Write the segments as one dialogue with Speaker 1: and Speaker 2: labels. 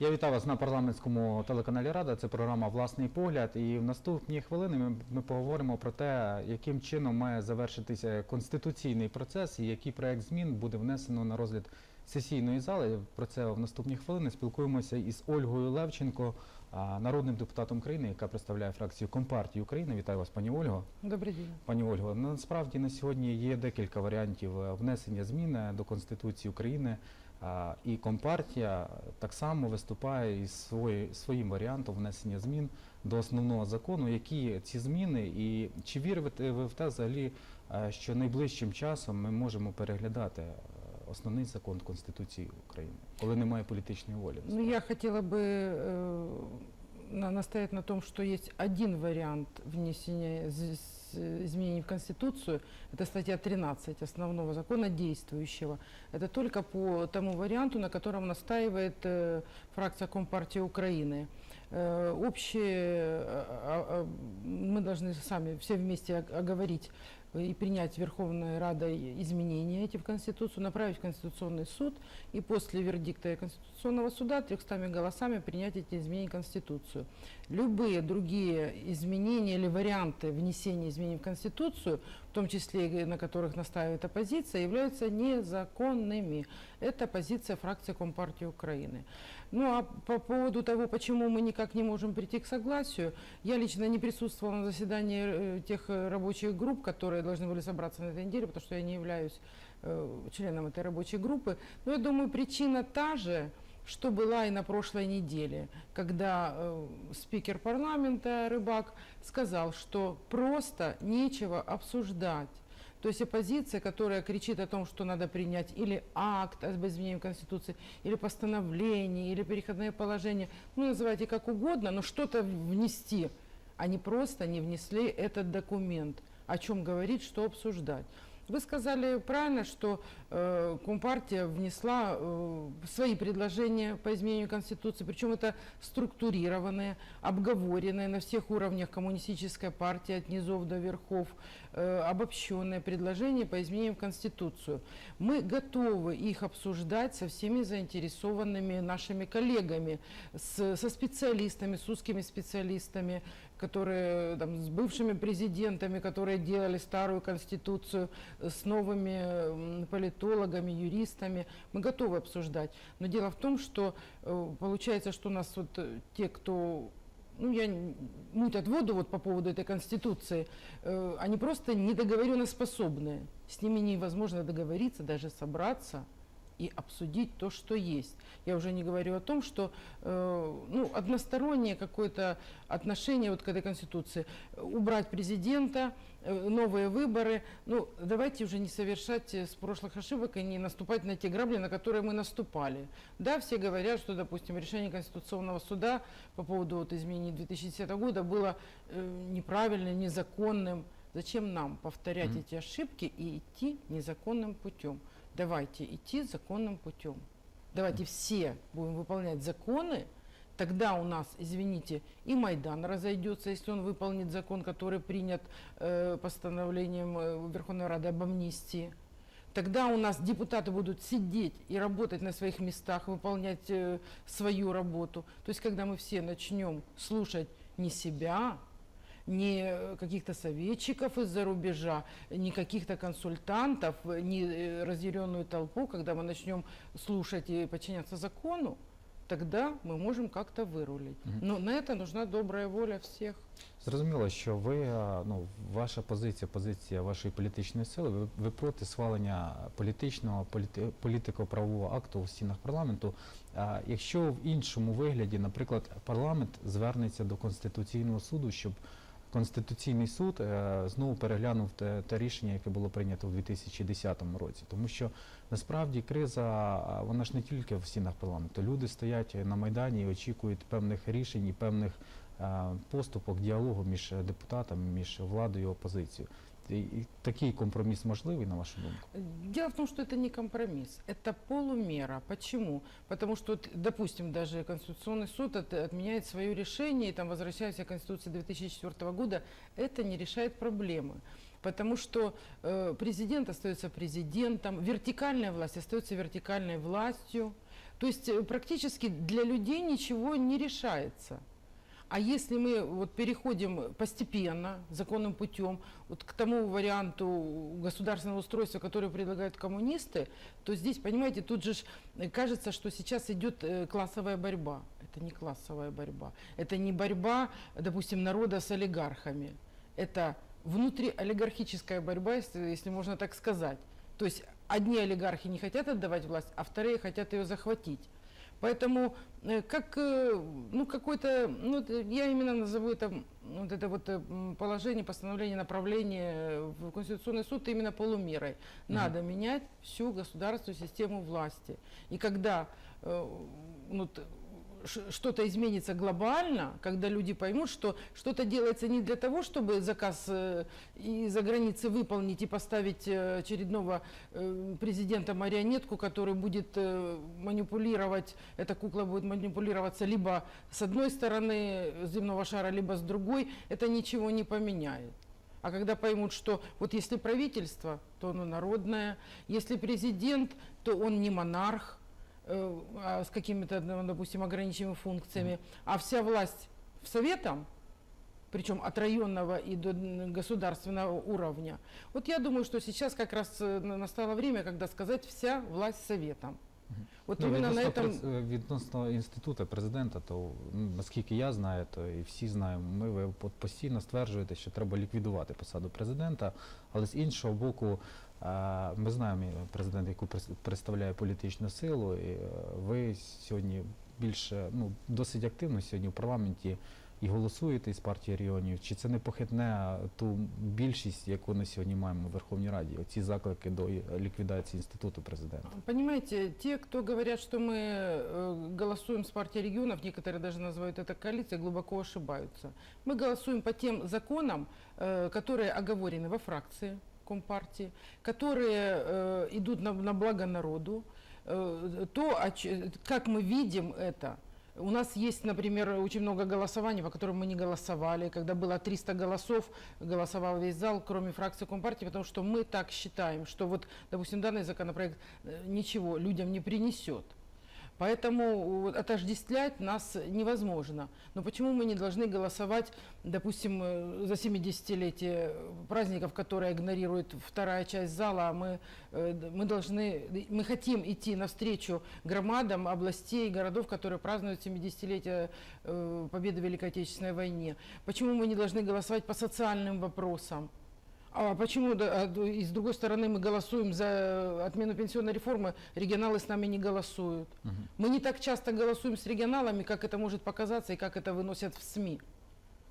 Speaker 1: Я вітаю вас на парламентському телеканалі Рада. Це програма Власний погляд. І в наступні хвилини ми, ми поговоримо про те, яким чином має завершитися конституційний процес і який проект змін буде внесено на розгляд сесійної зали. Про це в наступні хвилини спілкуємося із Ольгою Левченко, народним депутатом країни, яка представляє фракцію Компартії України. Вітаю вас, пані Ольго.
Speaker 2: Добрый день.
Speaker 1: Пані Ольго, насправді на сьогодні є декілька варіантів внесення змін до Конституції України. І Компартія так само виступає із свої- своїм варіантом внесення змін до основного закону. Які ці зміни, і чи вірите ви в те взагалі, е, що найближчим часом ми можемо переглядати е, основний закон Конституції України, коли немає політичної волі?
Speaker 2: Ну, я хотела бы э, на- настоять на том, что есть один вариант внесения з- изменений в Конституцию. Это статья 13 основного закона действующего. Это только по тому варианту, на котором настаивает э, фракция Компартии Украины. Э, общие, э, а- а, мы должны сами все вместе ог- оговорить и принять Верховной Радой изменения эти в Конституцию, направить в Конституционный суд и после вердикта Конституционного суда 300 голосами принять эти изменения в Конституцию. Любые другие изменения или варианты внесения изменений в Конституцию, том числе и на которых настаивает оппозиция, являются незаконными. Это позиция фракции Компартии Украины. Ну а по поводу того, почему мы никак не можем прийти к согласию, я лично не присутствовала на заседании э, тех э, рабочих групп, которые должны были собраться на этой неделе, потому что я не являюсь э, членом этой рабочей группы. Но я думаю, причина та же, что была и на прошлой неделе, когда э, спикер парламента Рыбак сказал, что просто нечего обсуждать. То есть оппозиция, которая кричит о том, что надо принять или акт об изменении Конституции, или постановление, или переходное положение, ну называйте как угодно, но что-то внести. Они просто не внесли этот документ. О чем говорить, что обсуждать. Вы сказали правильно, что э, Компартия внесла э, свои предложения по изменению Конституции, причем это структурированные, обговоренные на всех уровнях. Коммунистической партии от низов до верхов, э, обобщенные предложения по изменению в Конституцию. Мы готовы их обсуждать со всеми заинтересованными нашими коллегами, с- со специалистами, с узкими специалистами, которые там, с бывшими президентами, которые делали старую конституцию, с новыми политологами, юристами. Мы готовы обсуждать. Но дело в том, что э, получается, что у нас вот э, те, кто ну, я н- мутят воду вот по поводу этой конституции, э, они просто недоговоренноспособные. С ними невозможно договориться, даже собраться и обсудить то, что есть. Я уже не говорю о том, что э, ну, одностороннее какое-то отношение вот к этой Конституции. Убрать президента, э, новые выборы. Ну, давайте уже не совершать э, с прошлых ошибок и не наступать на те грабли, на которые мы наступали. Да, все говорят, что, допустим, решение Конституционного суда по поводу вот, изменений 2010 года было э, неправильным, незаконным. Зачем нам повторять
Speaker 1: Мгм.
Speaker 2: эти ошибки и идти незаконным путем? Давайте идти законным путем. Давайте все будем выполнять законы, тогда у нас, извините, и Майдан разойдется, если он выполнит закон, который принят э, постановлением э, Верховной Рады об амнистии. Тогда у нас депутаты будут сидеть и работать на своих местах, выполнять э, свою работу. То есть, когда мы все начнем слушать не себя, не э, каких-то советчиков из-за рубежа, не каких-то консультантов, э, не э, разъяренную толпу, когда мы начнем слушать и подчиняться закону, тогда мы можем как-то вырулить.
Speaker 1: Мгм.
Speaker 2: Но на это нужна добрая воля всех.
Speaker 1: Зрозуміло, що ви е, ну ваша позиція, позиція вашої політичної сили. Ви, ви проти схвалення політичного політи, політико-правового акту у стінах парламенту. А якщо в іншому вигляді, наприклад, парламент звернеться до конституційного суду, щоб Конституційний суд е, знову переглянув те, те рішення, яке було прийнято у 2010 році, тому що насправді криза вона ж не тільки в стінах парламенту. Люди стоять на майдані і очікують певних рішень і певних е, поступок діалогу між депутатами, між владою і опозицією. І, і такий компроміс можливий, на вашу думку?
Speaker 2: Дело в том, что это не компромисс, это полумера. Почему? Потому что, вот, допустим, даже Конституционный суд от- отменяет свое решение, и там возвращаясь к Конституции 2004 года, это не решает проблемы. Потому что э, президент остается президентом, вертикальная власть остается вертикальной властью, То есть э, практически для людей ничего не решается. А если мы вот переходим постепенно, законным путем, вот к тому варианту государственного устройства, который предлагают коммунисты, то здесь, понимаете, тут же э, кажется, что сейчас идет э, классовая борьба. Это не классовая борьба. Это не борьба, допустим, народа с олигархами. Это внутриолигархическая борьба, если, если можно так сказать. То есть одни олигархи не хотят отдавать власть, а вторые хотят ее захватить. Поэтому э, как э, ну какой-то ну я именно назову это вот это вот э, положение постановление направление в конституционный суд именно полумерой. Надо менять всю государственную систему власти. И когда ну, что-то изменится глобально, когда люди поймут, что что-то делается не для того, чтобы заказ э, из-за границы выполнить и поставить э, очередного э, президента-марионетку, который будет манипулировать, эта кукла будет манипулироваться либо с одной стороны земного шара, либо с другой, это ничего не поменяет. А когда поймут, что вот если правительство, то оно народное, если президент, то он не монарх, с какими-то, ну, допустим, ограниченными функциями, а вся власть в советом, причем от районного и до н- государственного уровня. Вот я думаю, что сейчас как раз э, на- настало время, когда сказать вся власть советом. Вот
Speaker 1: Ну,
Speaker 2: именно на
Speaker 1: відносно,
Speaker 2: этом...
Speaker 1: прец- е, відносно інституту президента, то ну, наскільки я знаю, то і всі знаємо, ми ви по- постійно стверджуєте, що треба ліквідувати посаду президента, але з іншого боку, е, ми знаємо е, президента, яку прес- представляє політичну силу, і е, ви сьогодні більше ну досить активно сьогодні в парламенті і голосуєте із партії регіонів. Чи це не похитне ту більшість, яку на сьогодні маємо в Верховній Раді? Оці заклики до е, ліквідації інституту президента?
Speaker 2: Понимаете, те, кто говорят, что мы э, голосуем с партией регионов, некоторые даже называют это коалицией, глубоко ошибаются. Мы голосуем по тем законам, э, которые оговорены во фракции Компартии, которые э, идут на, на благо народу. Э, то, как мы видим это, у нас есть, например, очень много голосований, по которым мы не голосовали. Когда было 300 голосов, голосовал весь зал, кроме фракции Компартии, потому что мы так считаем, что вот, допустим, данный законопроект э, ничего людям не принесет. Поэтому отождествлять нас невозможно. Но почему мы не должны голосовать, допустим, э, за 70-летие праздников, которые игнорирует вторая часть зала, а мы, э, мы должны, мы хотим идти навстречу громадам областей, городов, которые празднуют 70-летие э, победы в Великой Отечественной войне. Почему мы не должны голосовать по социальным вопросам? А почему, а, и с другой стороны, мы голосуем за отмену пенсионной реформы, регионалы с нами не голосуют?
Speaker 1: Мгм.
Speaker 2: Мы не так часто голосуем с регионалами, как это может показаться и как это выносят в СМИ.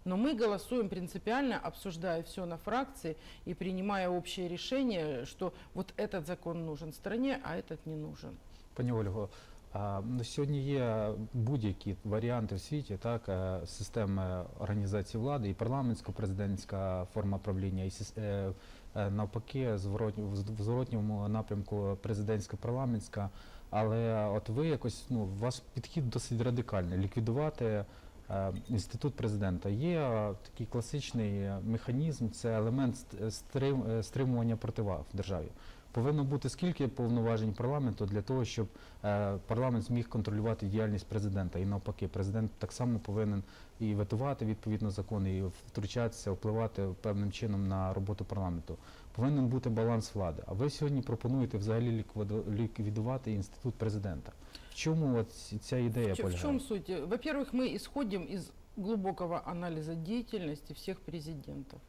Speaker 2: Но мы голосуем принципиально, обсуждая все на фракции и принимая общее решение, что вот этот закон нужен стране, а этот не нужен.
Speaker 1: Пані Ольго, а, ну, сьогодні є будь-які варіанти в світі, так, е, системи організації влади, і парламентсько-президентська форма правління, і сис- е, е, навпаки, зворотню- в з- в зворотньому напрямку президентсько-парламентська. Але от ви якось, ну, ваш підхід досить радикальний. Ліквідувати е, інститут президента. Є е, такий класичний е, механізм, це елемент стрим- е, стримування противаг в державі. Повинно бути скільки повноважень парламенту для того, щоб е, парламент зміг контролювати діяльність президента. І навпаки, президент так само повинен і ветувати відповідно закони, і втручатися, впливати певним чином на роботу парламенту Повинен бути баланс влади. А ви сьогодні пропонуєте взагалі ліквіду- ліквідувати інститут президента. В чому от ці- ця ідея
Speaker 2: В чё- в
Speaker 1: полягає?
Speaker 2: чем суть? Во-первых, мы исходим из глубокого анализа деятельности всех президентов.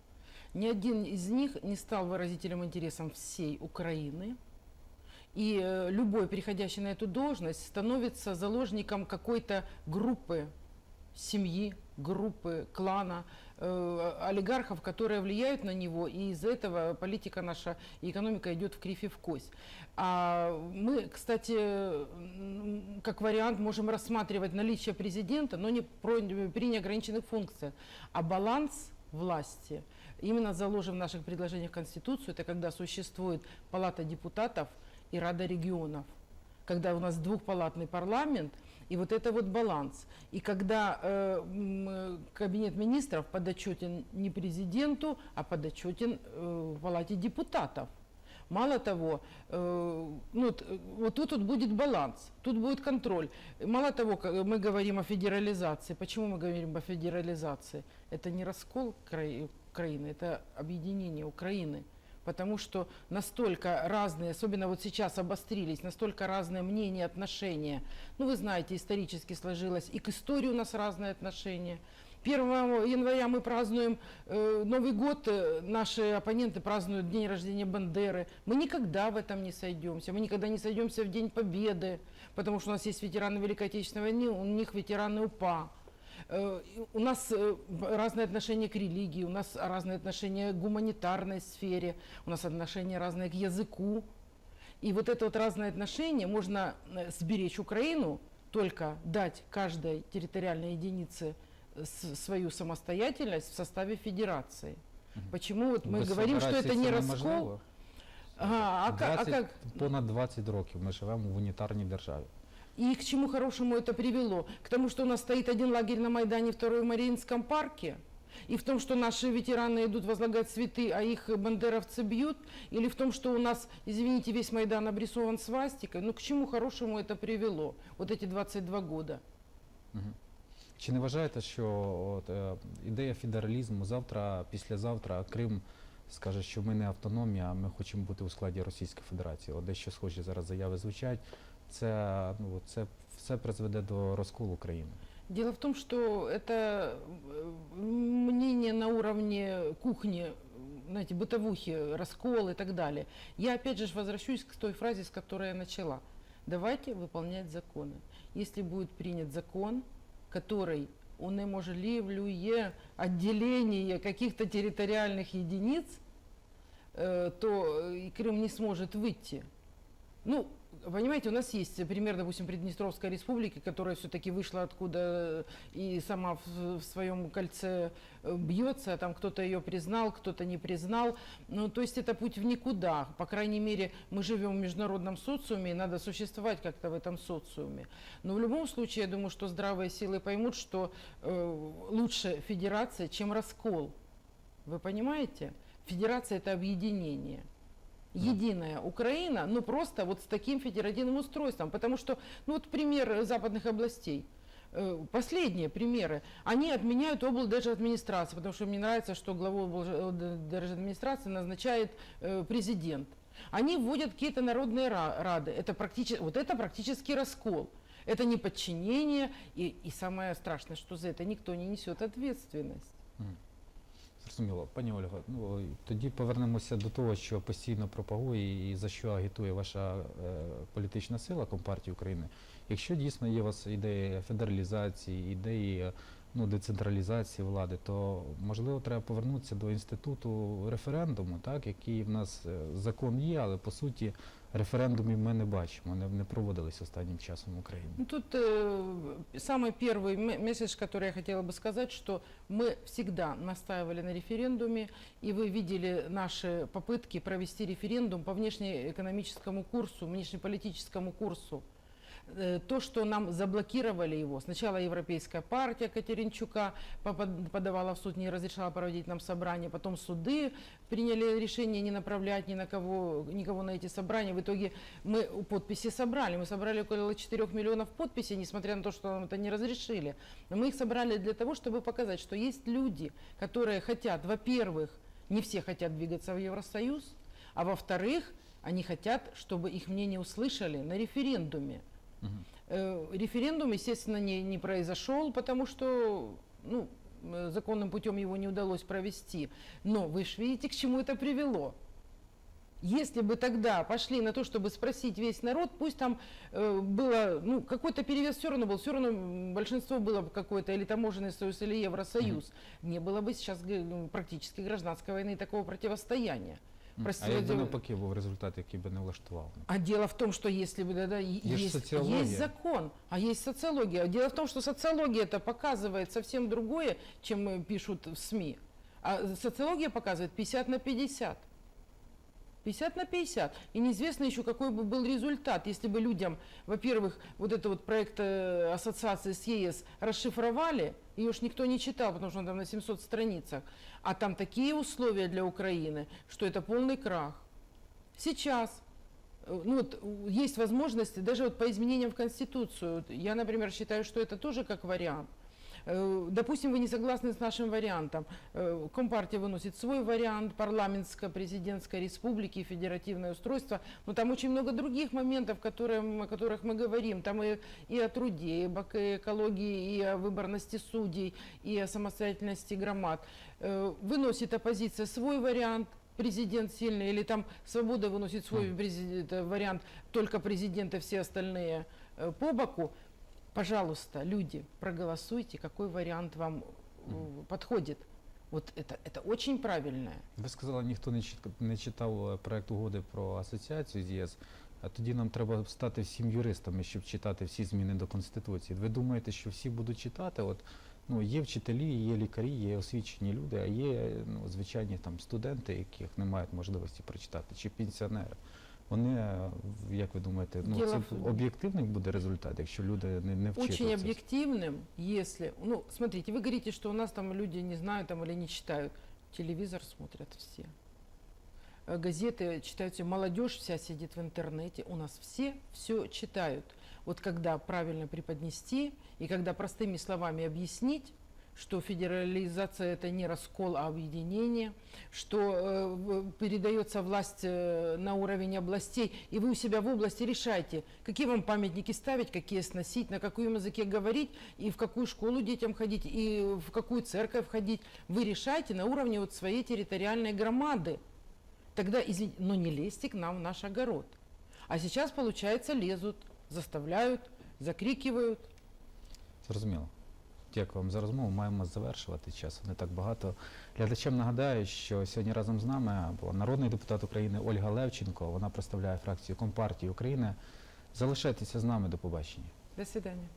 Speaker 2: Ни один из них не стал выразителем интересов всей Украины. И э, любой, переходящий на эту должность, становится заложником какой-то группы семьи, группы, клана, э, Олигархов, которые влияют на него, и из-за этого политика наша и экономика идет в кривь и в кость. А мы, кстати, как вариант можем рассматривать наличие президента, но не про- при неограниченных функциях, а баланс власти. Именно заложен в наших предложениях в Конституцию, это когда существует Палата депутатов и Рада регионов когда у нас двухпалатный парламент, и вот это вот баланс. И когда э, э, кабинет министров подотчетен не президенту, а подотчетен э, Палате депутатов. Мало того, э, ну, вот, э, вот тут вот будет баланс, тут будет контроль. Мало того, мы говорим о федерализации. Почему мы говорим о федерализации? Это не раскол Кра- Украины, это объединение Украины. Потому что настолько разные, особенно вот сейчас обострились, настолько разные мнения, отношения. Ну, вы знаете, исторически сложилось, и к истории у нас разные отношения. 1 января мы празднуем э, Новый год, э, наши оппоненты празднуют день рождения Бандеры. Мы никогда в этом не сойдемся, мы никогда не сойдемся в День Победы, потому что у нас есть ветераны Великой Отечественной войны, у них ветераны УПА. Э, и У нас э, б- разные отношения к религии, у нас разные отношения к гуманитарной сфере, у нас отношения разные к языку. И вот это вот разное отношение можно э, сберечь Украину, только дать каждой территориальной единице э, с- свою самостоятельность в составе федерации. Почему вот мы
Speaker 1: Без
Speaker 2: говорим, что это
Speaker 1: федерації
Speaker 2: не
Speaker 1: це
Speaker 2: раскол?
Speaker 1: неможливо.
Speaker 2: Ага, а, ка- а
Speaker 1: 20
Speaker 2: как?
Speaker 1: Понад 20 років ми живемо в унітарній державі.
Speaker 2: И к чему хорошему это привело? К тому, что у нас стоит один лагерь на Майдане, второй в Мариинском парке? И в том, что наши ветераны идут возлагать цветы, а их бандеровцы бьют? Или в том, что у нас, извините, весь Майдан обрисован свастикой? Ну, к чему хорошему это привело? Вот эти 22 года.
Speaker 1: Мгм. Чи не вважаєте, що от, е, ідея федералізму завтра, післязавтра Крим скаже, що ми не автономія, а ми хочемо бути у складі Російської Федерації? От дещо схожі зараз заяви звучать. Це, ну, це все призведе до розколу країни.
Speaker 2: Дело в том, что это э, мнение на уровне кухни, знаете, бытовухи, раскол и так далее. Я опять же возвращусь к той фразе, с которой я начала. Давайте выполнять законы. Если будет принят закон, который унеможливлює отделение каких-то территориальных единиц, э, то э, Крым не сможет выйти. Ну, понимаете, у нас есть пример, допустим, Приднестровской республики, которая все-таки вышла откуда э, и сама в, в своем кольце э, бьется, там кто-то ее признал, кто-то не признал. Ну, то есть это путь в никуда. По крайней мере, мы живем в международном социуме, и надо существовать как-то в этом социуме. Но в любом случае, я думаю, что здравые силы поймут, что э, лучше федерация, чем раскол. Вы понимаете? Федерация – это объединение единая Украина, ну просто вот с таким федеративным устройством. Потому что, ну вот пример западных областей. Э, Последние примеры. Они отменяют облдержадминистрацию, потому что мне нравится, что главу облдержадминистрации назначает э, президент. Они вводят какие-то народные ра- рады. Это практически, вот это практически раскол. Это не подчинение. И, и самое страшное, что за это никто не несет ответственность.
Speaker 1: Зрозуміло, пані Ольго, ну тоді повернемося до того, що постійно пропагує і за що агітує ваша е, політична сила Компартії України. Якщо дійсно є у вас ідеї федералізації, ідеї ну, децентралізації влади, то можливо треба повернутися до інституту референдуму, так, який в нас е, закон є, але по суті референдумів ми не бачимо, не, не проводились останнім часом в Україні.
Speaker 2: Ну, тут э, самый первый м- месседж, который я хотела бы сказать, что мы всегда настаивали на референдуме, и вы видели наши попытки провести референдум по внешнеэкономическому курсу, внешнеполитическому курсу. Э, То, что нам заблокировали его, сначала Европейская партия Катеринчука подавала в суд, не разрешала проводить нам собрания, потом суды приняли решение не направлять ни на кого, никого на эти собрания. В итоге мы подписи собрали. Мы собрали около 4 миллионов подписей, несмотря на то, что нам это не разрешили. Но мы их собрали для того, чтобы показать, что есть люди, которые хотят, во-первых, не все хотят двигаться в Евросоюз, а во-вторых, они хотят, чтобы их мнение услышали на референдуме. Э, Референдум, естественно, не, не произошел, потому что ну, э, законным путем его не удалось провести. Но вы же видите, к чему это привело. Если бы тогда пошли на то, чтобы спросить весь народ, пусть там э, было, ну, какой-то перевес все равно был, все равно большинство было бы какое-то или таможенный союз, или Евросоюз, не было бы сейчас ну, практически гражданской войны и такого противостояния.
Speaker 1: М.
Speaker 2: Прости,
Speaker 1: а якби
Speaker 2: Владимир-
Speaker 1: навпаки був результат, який би не влаштував?
Speaker 2: А дело в том, что если бы да, да,
Speaker 1: Есть
Speaker 2: есть, есть закон, а есть социология. Дело в том, что социология это показывает совсем другое, чем э, пишут в СМИ. А социология показывает 50 на 50. 50 на 50. И неизвестно еще, какой бы был результат, если бы людям, во-первых, вот это вот проект э, ассоциации с ЕС расшифровали, ее ж никто не читал, потому что он там на 700 страницах, а там такие условия для Украины, что это полный крах. Сейчас э, ну вот, есть возможности даже вот по изменениям в Конституцию. Я, например, считаю, что это тоже как вариант. Э, Допустим, вы не согласны с нашим вариантом. Э, Компартия выносит свой вариант, парламентско-президентской республики, федеративное устройство. Но там очень много других моментов, которые, о которых мы говорим. Там и, и о труде, и об эко- экологии, и о выборности судей, и о самостоятельности громад. Э, Выносит оппозиция свой вариант, президент сильный, или там свобода выносит свой э, вариант, только президент и все остальные по боку. Пожалуйста, люди, проголосуйте, какой вариант вам э, подходит. Вот это, это очень правильное.
Speaker 1: Ви сказали, ніхто не, чит- не читав е, проект угоди про асоціацію з ЄС. А тоді нам треба стати всім юристами, щоб читати всі зміни до Конституції. Ви думаєте, що всі будуть читати? От, ну, є вчителі, є лікарі, є освічені люди, а є ну, звичайні там студенти, яких не мають можливості прочитати, чи пенсіонери. Вони, е, в- як ви думаєте, ну,
Speaker 2: Діло
Speaker 1: це
Speaker 2: в-
Speaker 1: об'єктивний буде результат, якщо люди не, не вчитуються?
Speaker 2: Очень объективным, если, ну, смотрите, вы говорите, что у нас там люди не знают там или не читают. Телевизор смотрят все. Э, Газеты читают все. Молодежь вся сидит в интернете. У нас все все читают. Вот когда правильно преподнести и когда простыми словами объяснить, что федерализация это не раскол, а объединение, что э, передается власть э, на уровень областей, и вы у себя в области решайте, какие вам памятники ставить, какие сносить, на каком языке говорить, и в какую школу детям ходить, и в какую церковь ходить. Вы решайте на уровне вот своей территориальной громады. Тогда, извините, но не лезьте к нам в наш огород. А сейчас, получается, лезут, заставляют, закрикивают.
Speaker 1: Зрозуміло. Дякую вам за розмову. Маємо завершувати часу не так багато. Глядачам нагадаю, що сьогодні разом з нами була народний депутат України Ольга Левченко. Вона представляє фракцію Компартії України. Залишайтеся з нами. До побачення.
Speaker 2: До свидания.